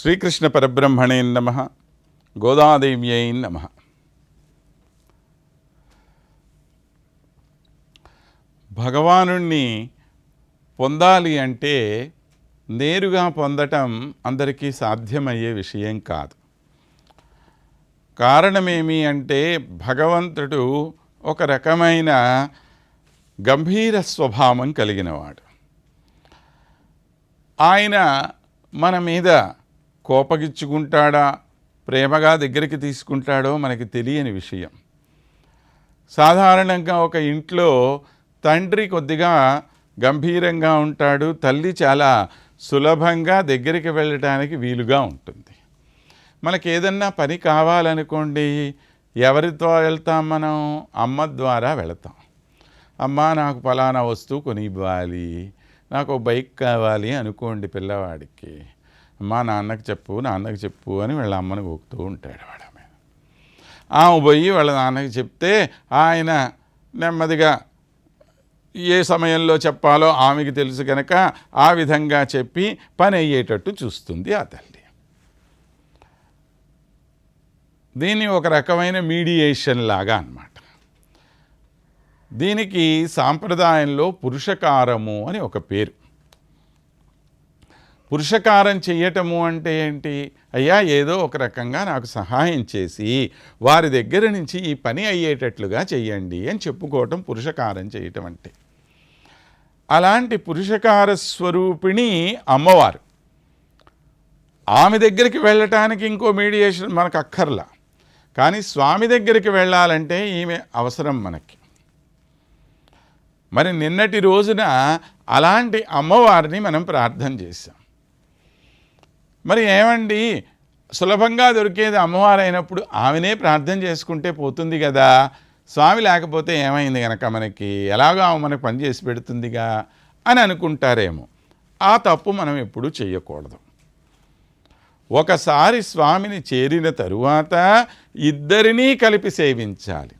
శ్రీకృష్ణ పరబ్రహ్మణే నమ గోదాదేవ్యై నమ. భగవానుణ్ణి పొందాలి అంటే నేరుగా పొందటం అందరికీ సాధ్యమయ్యే విషయం కాదు. కారణమేమి అంటే భగవంతుడు ఒక రకమైన గంభీర స్వభావం కలిగినవాడు. ఆయన మన మీద కోపగిచ్చుకుంటాడా ప్రేమగా దగ్గరికి తీసుకుంటాడో మనకి తెలియని విషయం. సాధారణంగా ఒక ఇంట్లో తండ్రి కొద్దిగా గంభీరంగా ఉంటాడు తల్లి చాలా సులభంగా దగ్గరికి వెళ్ళటానికి వీలుగా ఉంటుంది. మనకి ఏదన్నా పని కావాలనుకోండి ఎవరితో వెళ్తాం మనం? అమ్మ ద్వారా వెళతాం. అమ్మ నాకు పలానా వస్తువు కొని ఇవ్వాలి నాకు బైక్ కావాలి అనుకోండి పిల్లవాడికి. మా నాన్నకి చెప్పు నాన్నకి చెప్పు అని వీళ్ళ అమ్మని ఊపుతూ ఉంటాడు వాడు ఆమె. ఆమె పోయి వాళ్ళ నాన్నకి చెప్తే ఆయన నెమ్మదిగా ఏ సమయంలో చెప్పాలో ఆమెకి తెలుసు కనుక ఆ విధంగా చెప్పి పని అయ్యేటట్టు చూస్తుంది ఆ తల్లి. దీన్ని ఒక రకమైన మీడియేషన్ లాగా అన్నమాట. దీనికి సాంప్రదాయంలో పురుషకారము అని ఒక పేరు. పురుషకారం చెయ్యటము అంటే ఏంటి? అయ్యా ఏదో ఒక రకంగా నాకు సహాయం చేసి వారి దగ్గర నుంచి ఈ పని అయ్యేటట్లుగా చెయ్యండి అని చెప్పుకోవటం పురుషకారం చేయటం అంటే. అలాంటి పురుషకార స్వరూపిణి అమ్మవారు. ఆమె దగ్గరికి వెళ్ళటానికి ఇంకో మీడియేషన్ మనకు అక్కర్లా. కానీ స్వామి దగ్గరికి వెళ్ళాలంటే ఈమె అవసరం మనకి. మరి నిన్నటి రోజున అలాంటి అమ్మవారిని మనం ప్రార్థన చేశాం. మరి ఏమండి? సులభంగా దొరికేది అమ్మవారు అయినప్పుడు ఆమెనే ప్రార్థన చేసుకుంటే పోతుంది కదా. స్వామి లేకపోతే ఏమైంది కనుక మనకి? ఎలాగో ఆమె మనకు పని చేసి పెడుతుందిగా అని అనుకుంటారేమో. ఆ తప్పు మనం ఎప్పుడూ చేయకూడదు. ఒకసారి స్వామిని చేరిన తరువాత ఇద్దరినీ కలిపి సేవించాలి.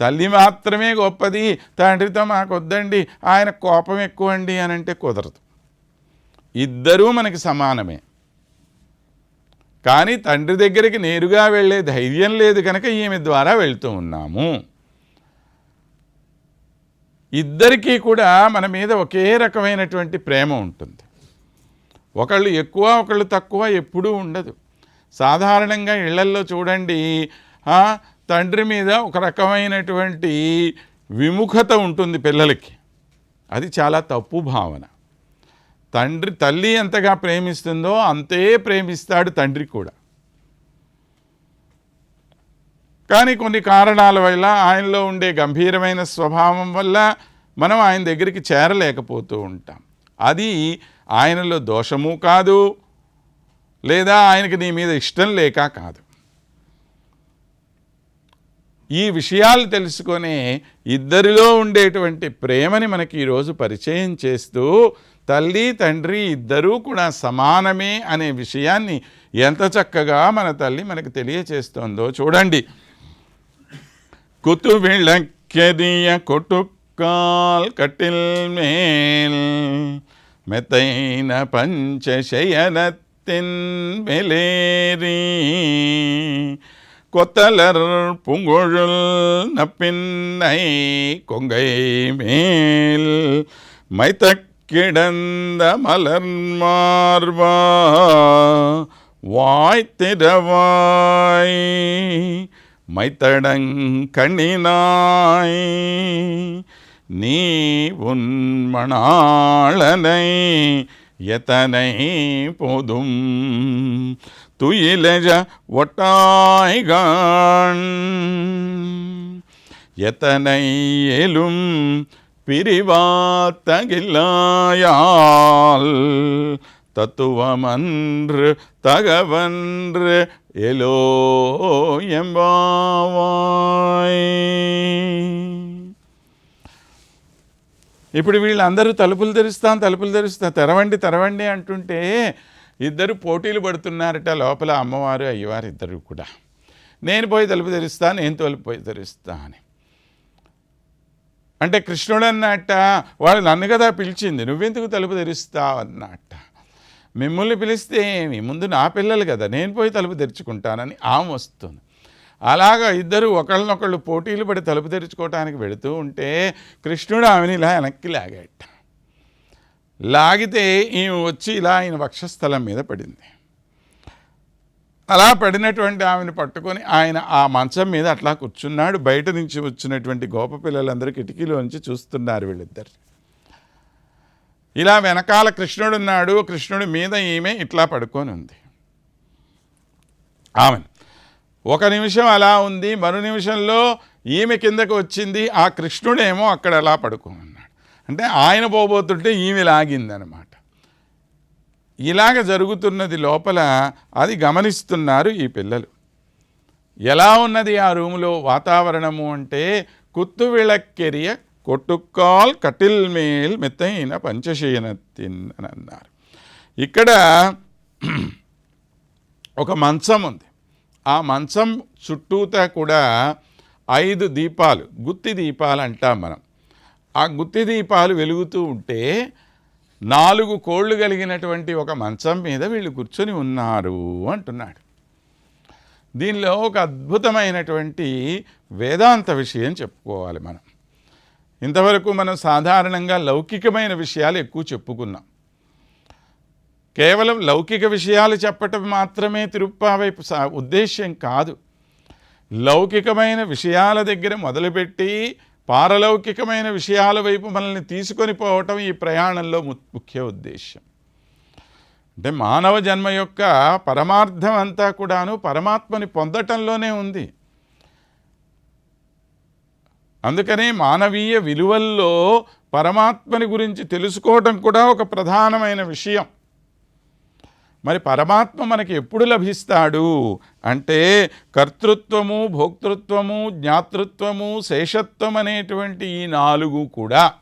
తల్లి మాత్రమే గొప్పది తండ్రితో మాకు వద్దండి ఆయన కోపం ఎక్కువ అండి అని అంటే కుదరదు. ఇద్దరూ మనకి సమానమే. కానీ తండ్రి దగ్గరికి నేరుగా వెళ్ళే ధైర్యం లేదు కనుక ఈమె ద్వారా వెళ్తూ ఉన్నాము. ఇద్దరికీ కూడా మన మీద ఒకే రకమైనటువంటి ప్రేమ ఉంటుంది. ఒకళ్ళు ఎక్కువ ఒకళ్ళు తక్కువ ఎప్పుడూ ఉండదు. సాధారణంగా ఇళ్ళల్లో చూడండి తండ్రి మీద ఒక రకమైనటువంటి విముఖత ఉంటుంది పిల్లలకి. అది చాలా తప్పు భావన. తండ్రి తల్లి ఎంతగా ప్రేమిస్తుందో అంతే ప్రేమిస్తాడు తండ్రి కూడా. కానీ కొన్ని కారణాల వల్ల ఆయనలో ఉండే గంభీరమైన స్వభావం వల్ల మనం ఆయన దగ్గరికి చేరలేకపోతూ ఉంటాం. అది ఆయనలో దోషము కాదు లేదా ఆయనకి నీ మీద ఇష్టం లేక కాదు. ఈ విషయాలు తెలుసుకొని ఇద్దరిలో ఉండేటువంటి ప్రేమని మనకి ఈరోజు పరిచయం చేస్తూ తల్లి తండ్రి ఇద్దరూ కూడా సమానమే అనే విషయాన్ని ఎంత చక్కగా మన తల్లి మనకు తెలియచేస్తోందో చూడండి குத்துவிளக்கெரிய கொட்டுக்கால் கட்டில் மேல் மெத்தைன பஞ்சசயனத்தின் மேலேறி கொத்தலர் பூங்குழல் நப்பின்னை கொங்கை மேல் மைத்த கிடந்த மலர் மார்பா வாய்த்திரவாய் மைத்தடங்கண்ணினாய் நீ உன் மணாளனை எத்தனை போதும் துயிலஜ ஒட்டாய்கான். எத்தனை ஏலும் பிரிவாத்தகில்லாயால் தத்துவமன்று தகவன்று எலோ ఎంబావాయ్ ఇప్పుడు వీళ్ళందరూ తలుపులు తెరుస్తాం తలుపులు తెరుస్తాం తెరవండి తెరవండి అంటుంటే ఇద్దరు పోటీలు పడుతున్నారట లోపల అమ్మవారు అయ్యవారు ఇద్దరు కూడా నేను పోయి తలుపు తెరుస్తా నేను తలుపు పోయి తెరుస్తా అని అంటే కృష్ణుడు అన్నట్ట వాళ్ళు నన్ను కదా పిలిచింది నువ్వెందుకు తలుపు తెరుస్తావు అన్నట్ట. మిమ్మల్ని పిలిస్తే ఏమి ముందు నా పిల్లలు కదా నేను పోయి తలుపు తెరుచుకుంటానని ఆమె వస్తుంది. అలాగా ఇద్దరు ఒకళ్ళనొకళ్ళు పోటీలు పడి తలుపు తెరుచుకోవటానికి వెళుతూ ఉంటే కృష్ణుడు ఆమెని ఇలా వెనక్కి లాగాట లాగితే ఈమె వచ్చి ఇలా ఆయన వక్షస్థలం మీద పడింది. అలా పడినటువంటి ఆమెను పట్టుకొని ఆయన ఆ మంచం మీద అట్లా కూర్చున్నాడు. బయట నుంచి వచ్చినటువంటి గోప పిల్లలందరూ కిటికీలోంచి చూస్తున్నారు వీళ్ళిద్దరు. ఇలా వెనకాల కృష్ణుడు ఉన్నాడు. కృష్ణుడి మీద ఈమె ఇట్లా పడుకొని ఉంది. ఆమె ఒక నిమిషం అలా ఉంది. మరో నిమిషంలో ఈమె కిందకు వచ్చింది. ఆ కృష్ణుడేమో అక్కడ అలా పడుకోమన్నాడు ఉన్నాడు. అంటే ఆయన పోబోతుంటే ఈమె లాగిందనమాట. ఇలాగ జరుగుతున్నది లోపల అది గమనిస్తున్నారు ఈ పిల్లలు. ఎలా ఉన్నది ఆ రూములో వాతావరణము అంటే కుత్తువిళక్కెరియ కొట్టుక్కాల్ కటిల్ మేల్ మెత్తైన పంచశీనతిన్ అని అన్నారు. ఇక్కడ ఒక మంచం ఉంది. ఆ మంచం చుట్టూతా కూడా ఐదు దీపాలు గుత్తి దీపాలు అంటాం మనం. ఆ గుత్తి దీపాలు వెలుగుతూ ఉంటే నాలుగు కోళ్ళు కలిగినటువంటి ఒక మంచం మీద వీళ్ళు కూర్చొని ఉన్నారు అంటున్నాడు. దీనిలో ఒక అద్భుతమైనటువంటి వేదాంత విషయం చెప్పుకోవాలి మనం. ఇంతవరకు మనం సాధారణంగా లౌకికమైన విషయాలు ఎక్కువ చెప్పుకున్నాం. కేవలం లౌకిక విషయాలు చెప్పటం మాత్రమే తిరుప్పావైపు సా- ఉద్దేశ్యం కాదు. లౌకికమైన విషయాల దగ్గర మొదలుపెట్టి పారలౌకికమైన విషయాల వైపు మనల్ని తీసుకొని పోవటం ఈ ప్రయాణంలో ము- ముఖ్య ఉద్దేశ్యం. అంటే మానవ జన్మ యొక్క పరమార్థం అంతా కూడాను పరమాత్మని పొందటంలోనే ఉంది. అందుకనే మానవీయ విలువల్లో పరమాత్మని గురించి తెలుసుకోవటం కూడా ఒక ప్రధానమైన విషయం. మరి పరమాత్మ మనకి ఎప్పుడు లభిస్తాడు? అంటే కర్తృత్వము భోక్తృత్వము జ్ఞాతృత్వము శేషత్వం అనేటువంటి ఈ నాలుగు కూడా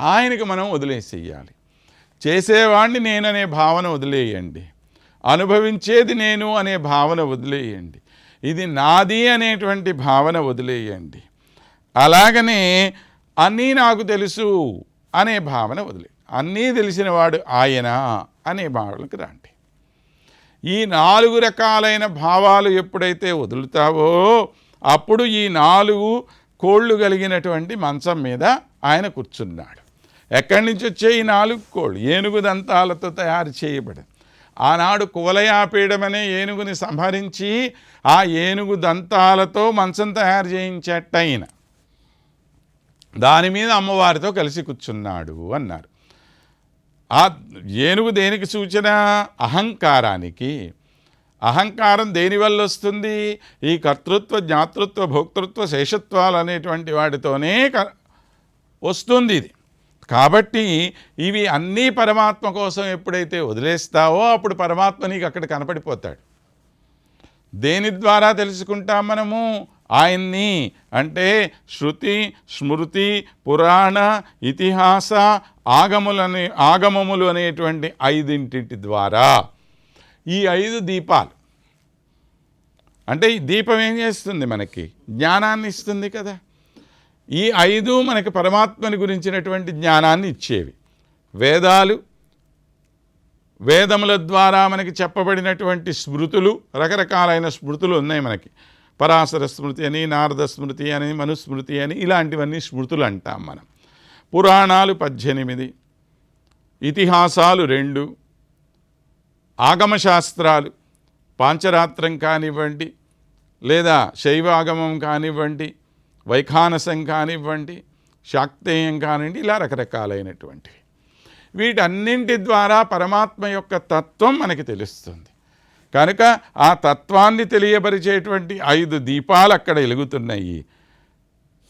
ఆయనకి మనం వదిలేసేయాలి. చేసేవాణ్ణి నేననే భావన వదిలేయండి. అనుభవించేది నేను అనే భావన వదిలేయండి. ఇది నాది అనేటువంటి భావన వదిలేయండి. అలాగనే అన్నీ నాకు తెలుసు అనే భావన వదిలే. అన్నీ తెలిసినవాడు ఆయన? అనే భావనకు రాండి. ఈ నాలుగు రకాలైన భావాలు ఎప్పుడైతే వదులుతావో అప్పుడు ఈ నాలుగు కోళ్ళు కలిగినటువంటి మంచం మీద ఆయన కూర్చున్నాడు. ఎక్కడి నుంచి వచ్చే ఈ నాలుగు కోళ్ళు? ఏనుగు దంతాలతో తయారు చేయబడింది. ఆనాడు కువలయాపీడమనే ఏనుగుని సంహరించి ఆ ఏనుగు దంతాలతో మంచం తయారు చేయించేట ఆయన. దాని మీద అమ్మవారితో కలిసి కూర్చున్నాడు అన్నారు. ఆ ఏనుగు దేనికి సూచన? అహంకారానికి. అహంకారం దేనివల్ల వస్తుంది? ఈ కర్తృత్వ జ్ఞాతృత్వ భోక్తృత్వ శేషత్వాలు అనేటువంటి వాటితోనే వస్తుంది ఇది. కాబట్టి ఇవి అన్నీ పరమాత్మ కోసం ఎప్పుడైతే వదిలేస్తావో అప్పుడు పరమాత్మ నీకు అక్కడ కనపడిపోతాడు. దేని ద్వారా తెలుసుకుంటాం మనము? ఆయన్ని అంటే శృతి స్మృతి పురాణ ఇతిహాస ఆగములని ఆగమములు అనేటువంటి ఐదింటి ద్వారా ఈ ఐదు దీపాలు. అంటే ఈ దీపం ఏం చేస్తుంది మనకి? జ్ఞానాన్ని ఇస్తుంది కదా. ఈ ఐదు మనకి పరమాత్మని గురించినటువంటి జ్ఞానాన్ని ఇచ్చేవి. వేదాలు వేదముల ద్వారా మనకి చెప్పబడినటువంటి స్మృతులు రకరకాలైన స్మృతులు ఉన్నాయి మనకి. పరాశర స్మృతి అని నారద స్మృతి అని మనుస్మృతి అని ఇలాంటివన్నీ స్మృతులు అంటాం మనం. పురాణాలు పద్దెనిమిది ఇతిహాసాలు రెండు ఆగమశాస్త్రాలు పాంచరాత్రం కానివ్వండి లేదా శైవాగమం కానివ్వండి వైఖానసం కానివ్వండి శాక్తేయం కానివ్వండి ఇలా రకరకాలైనటువంటివి. వీటన్నింటి ద్వారా పరమాత్మ యొక్క తత్వం మనకి తెలుస్తుంది. కనుక ఆ తత్వాన్ని తెలియపరిచేటువంటి ఐదు దీపాలు అక్కడ వెలుగుతున్నాయి.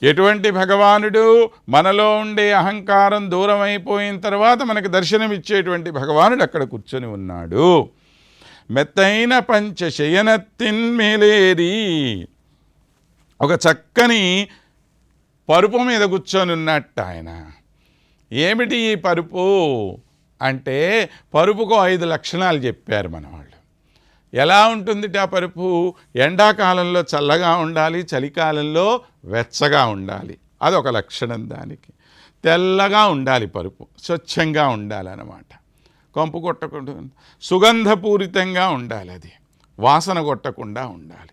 ఎటువంటి భగవానుడు మనలో ఉండే అహంకారం దూరం అయిపోయిన తర్వాత మనకు దర్శనమిచ్చేటువంటి భగవానుడు అక్కడ కూర్చొని ఉన్నాడు. మెత్తైన పంచ శయనత్తిన్మేలేరి ఒక చక్కని పరుపు మీద కూర్చొని ఉన్నట్టు ఆయన. ఏమిటి ఈ పరుపు? అంటే పరుపుకు ఐదు లక్షణాలు చెప్పారు మనవాడు. ఎలా ఉంటుంది ఆ పరుపు ఎండాకాలంలో చల్లగా ఉండాలి చలికాలంలో వెచ్చగా ఉండాలి. అదొక లక్షణం దానికి. తెల్లగా ఉండాలి పరుపు స్వచ్ఛంగా ఉండాలన్నమాట. కంపు కొట్టకుండా సుగంధపూరితంగా ఉండాలి అది. వాసన కొట్టకుండా ఉండాలి.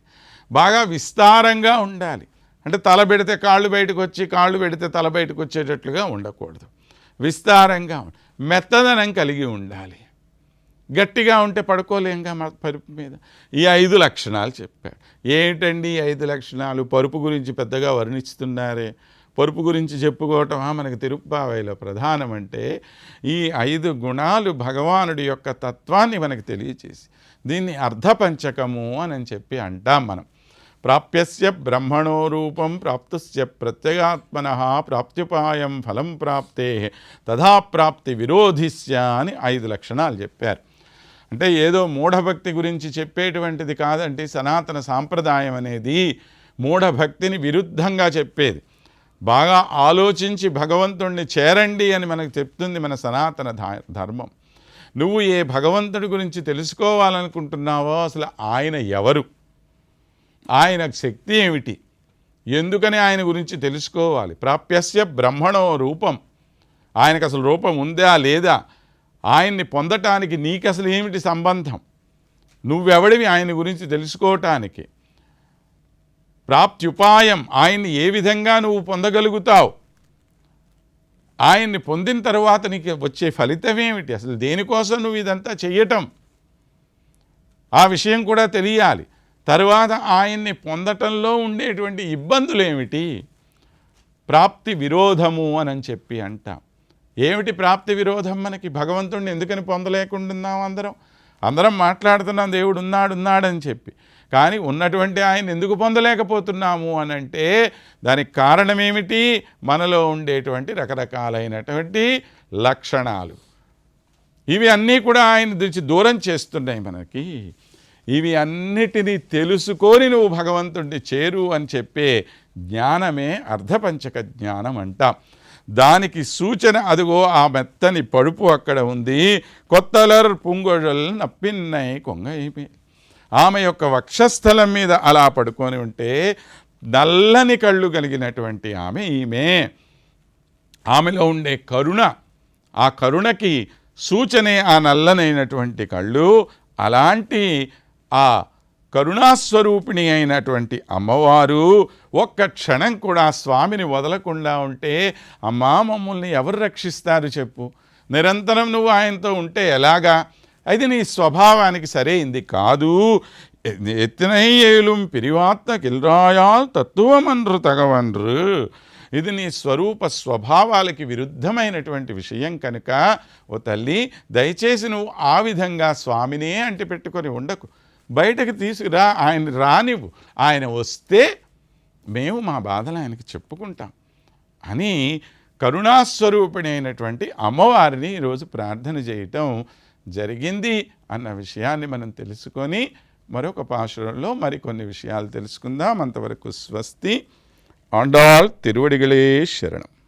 బాగా విస్తారంగా ఉండాలి. అంటే తల పెడితే కాళ్ళు బయటకు వచ్చి కాళ్ళు పెడితే తల బయటకు వచ్చేటట్లుగా ఉండకూడదు. విస్తారంగా మెత్తదనం కలిగి ఉండాలి. గట్టిగా ఉంటే పడుకోలేంగా మా పరుపు మీద. ఈ ఐదు లక్షణాలు చెప్పాడు. ఏంటండి ఈ ఐదు లక్షణాలు? పరుపు గురించి పెద్దగా వర్ణిస్తున్నారే. పరుపు గురించి చెప్పుకోవటమా మనకి తిరుప్పావైలో ప్రధానమంటే ఈ ఐదు గుణాలు భగవానుడి యొక్క తత్వాన్ని మనకు తెలియచేసి దీన్ని అర్ధపంచకము అని చెప్పి అంటాం మనం. ప్రాప్యస్య బ్రహ్మణో రూపం ప్రాప్తుస్య ప్రత్యగాత్మన ప్రాప్త్యుపాయం ఫలం ప్రాప్తే తథా ప్రాప్తి విరోధిస్య అని ఐదు లక్షణాలు చెప్పారు. అంటే ఏదో మూఢభక్తి గురించి చెప్పేటువంటిది కాదంటే సనాతన సాంప్రదాయం అనేది మూఢభక్తిని విరుద్ధంగా చెప్పేది. బాగా ఆలోచించి భగవంతుణ్ణి చేరండి అని మనకు చెప్తుంది మన సనాతన ధర్మం. నువ్వు ఏ భగవంతుడి గురించి తెలుసుకోవాలనుకుంటున్నావో అసలు ఆయన ఎవరు? ఆయన శక్తి ఏమిటి? ఎందుకని ఆయన గురించి తెలుసుకోవాలి? ప్రాప్యస్య బ్రహ్మణో రూపం. ఆయనకు అసలు రూపం ఉందా లేదా? ఆయన్ని పొందటానికి నీకు అసలు ఏమిటి సంబంధం? నువ్వెవడివి ఆయన గురించి తెలుసుకోవటానికి ప్రాప్త్యుపాయం ఆయన్ని ఏ విధంగా నువ్వు పొందగలుగుతావు? ఆయన్ని పొందిన తర్వాత నీకు వచ్చే ఫలితం ఏమిటి అసలు దేనికోసం నువ్వు ఇదంతా చెయ్యటం? ఆ విషయం కూడా తెలియాలి. తరువాత ఆయన్ని పొందటంలో ఉండేటువంటి ఇబ్బందులు ఏమిటి ప్రాప్తి విరోధము అని చెప్పి అంటాం. ఏమిటి ప్రాప్తి విరోధం మనకి? భగవంతుడిని ఎందుకని పొందలేకుంటున్నాం అందరం? అందరం మాట్లాడుతున్నాం దేవుడు ఉన్నాడు ఉన్నాడని చెప్పి. కానీ ఉన్నటువంటి ఆయన ఎందుకు పొందలేకపోతున్నాము అని అంటే దానికి కారణం ఏమిటి మనలో ఉండేటువంటి రకరకాలైనటువంటి లక్షణాలు. ఇవి అన్నీ కూడా ఆయన నుంచి దూరం చేస్తున్నాయి మనకి. ఇవి అన్నిటినీ తెలుసుకొని నువ్వు భగవంతుడిని చేరు అని చెప్పే జ్ఞానమే అర్ధపంచక జ్ఞానం అంటాం. దానికి సూచన అదిగో ఆ మెత్తని పడుపు అక్కడ ఉంది. కొత్తలర్ పుంగొഴల్ నప్పిన్నై కొంగ అయిపోయి ఆమె యొక్క వక్షస్థలం మీద అలా పడుకొని ఉంటే నల్లని కళ్ళు కలిగినటువంటి ఆమె ఈమె. ఆమెలో ఉండే కరుణ ఆ కరుణకి సూచనే ఆ నల్లనైనటువంటి కళ్ళు అలాంటి ఆ కరుణాస్వరూపిణి అయినటువంటి అమ్మవారు ఒక్క క్షణం కూడా స్వామిని వదలకుండా ఉంటే అమ్మా మమ్మల్ని ఎవరు రక్షిస్తారు చెప్పు? నిరంతరం నువ్వు ఆయనతో ఉంటే ఎలాగా? అది నీ స్వభావానికి సరైంది కాదు. ఎత్తినై ఏలుం పిరివాత్త కిల్రాయాల్ తత్వమన్రు తగవన్రు ఇది నీ స్వరూప స్వభావాలకి విరుద్ధమైనటువంటి విషయం కనుక ఓ తల్లి దయచేసి నువ్వు ఆ విధంగా స్వామినే అంటిపెట్టుకొని ఉండకు. బయటకు తీసుకురా ఆయన రానివ్వు. ఆయన వస్తే మేము మా బాధలు ఆయనకి చెప్పుకుంటాం. అని కరుణాస్వరూపిణి అయినటువంటి అమ్మవారిని ఈరోజు ప్రార్థన చేయటం జరిగింది అన్న విషయాన్ని మనం తెలుసుకొని మరొక పాశురంలో మరికొన్ని విషయాలు తెలుసుకుందాం. అంతవరకు స్వస్తి. ఆండాల్ తిరువడిగలే శరణం.